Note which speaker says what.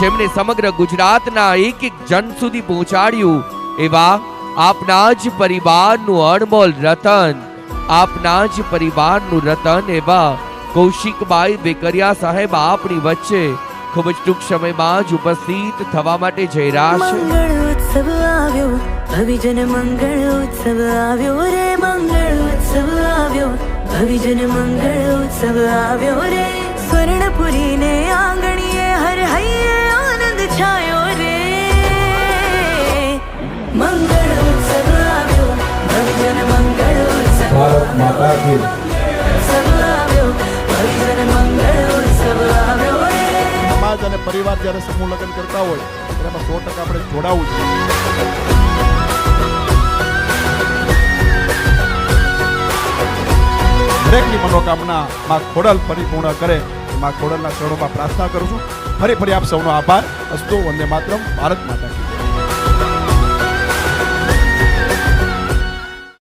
Speaker 1: જેમણે સમગ્ર ગુજરાતના એક એક જન સુધી પહોંચાડ્યું, એવા આપના જ પરિવારનું અણમોલ રતન, આપના જ પરિવારનું રતન એવા કૌશિકભાઈ બેકરિયા સાહેબ આપણી વચ્ચે ખૂબ જ ટૂંક સમયમાં જ ઉપસ્થિત થવા માટે જઈ રહ્યા છે.
Speaker 2: ભવિજન મંગળ ઉત્સવ આવ્યો રે, મંગળ ઉત્સવ આવ્યો ભવિજન મંગળ ઉત્સવ આવ્યો રે.
Speaker 3: ભારત માતા કી
Speaker 4: સમાજ અને પરિવાર જ્યારે સમૂહ લગ્ન કરતા હોય, ત્યારે એમાં સો ટકા આપણે જોડાવું જોઈએ. દરેકની મનોકામના માં ખોડલ પરિપૂર્ણ કરે માં ખોડલના ચરણોમાં પ્રાર્થના કરું છું. ફરી ફરી આપ સૌનો આભાર. અસ્તુ વંદે માતરમ, ભારત માતા કી.